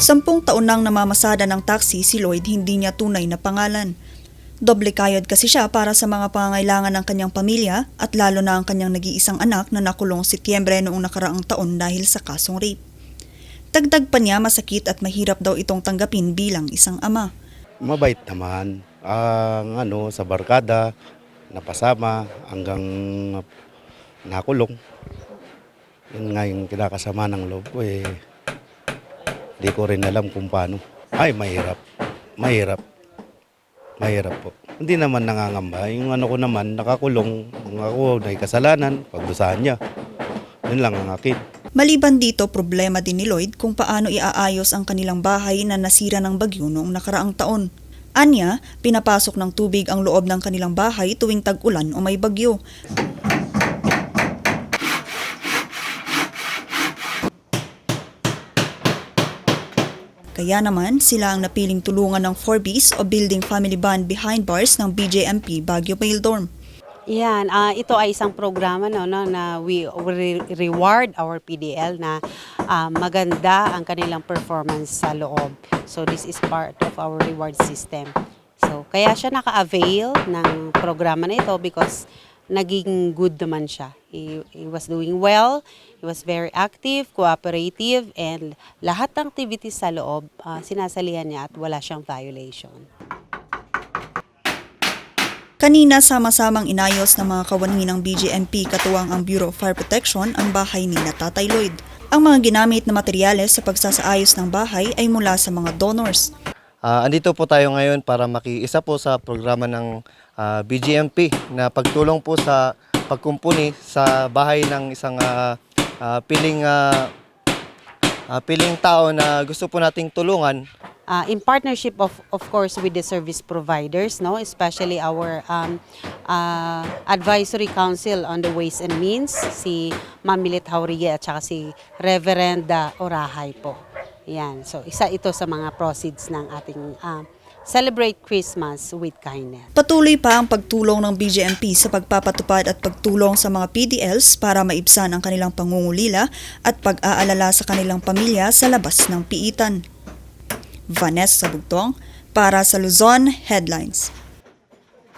Sampung taon nang namamasada ng taxi si Lloyd hindi niya tunay na pangalan. Doble kayod kasi siya para sa mga pangangailangan ng kanyang pamilya at lalo na ang kanyang nag-iisang anak na nakulong Setyembre noong nakaraang taon dahil sa kasong rape. Dagdag pa niya masakit at mahirap daw itong tanggapin bilang isang ama. Mabait naman. Ang ano, sa barkada, napasama hanggang nakulong. Yun nga yung kinakasama ng loob ko eh. Di ko rin alam kung paano. Ay, mahirap. Mahirap. Mahirap po. Hindi naman nangangamba. Yung ano ko naman, nakakulong. Kung ako kasalanan, pagdusahan niya. Yun lang ang akin. Maliban dito, problema din ni Lloyd kung paano iaayos ang kanilang bahay na nasira ng bagyo noong nakaraang taon. Anya, pinapasok ng tubig ang loob ng kanilang bahay tuwing tag-ulan o may bagyo. Kaya naman, sila ang napiling tulungan ng 4Bs o Building Family Bond Behind Bars ng BJMP Baguio Mail Dorm. Yan, ah, ito ay isang programa no, no, na we re- reward our PDL na ah, maganda ang kanilang performance sa loob. So this is part of our reward system. So kaya siya naka-avail ng programa na ito because naging good naman siya. He, he was doing well, he was very active, cooperative, and lahat ng activities sa loob, ah, sinasalihan niya at wala siyang violation. Kanina sama-samang inayos ng mga kawani ng BGMP katuwang ang Bureau of Fire Protection ang bahay ni na Tatay Lloyd. Ang mga ginamit na materyales sa pagsasaayos ng bahay ay mula sa mga donors. Ah, andito po tayo ngayon para makiisa po sa programa ng ah, BGMP na pagtulong po sa pagkumpuni sa bahay ng isang ah, ah, piling ah, ah, piling tao na gusto po nating tulungan. Uh, in partnership of of course with the service providers no? Especially our um, uh, advisory council on the ways and means si Mamilit Hauriye at saka si Reverend uh, Orahay po. Yan. So isa ito sa mga proceeds ng ating um, Celebrate Christmas with Kindness. Patuloy pa ang pagtulong ng BGMP sa pagpapatupad at pagtulong sa mga PDLs para maibsan ang kanilang pangungulila at pag-aalala sa kanilang pamilya sa labas ng piitan. Vanessa Bugtong para sa Luzon Headlines.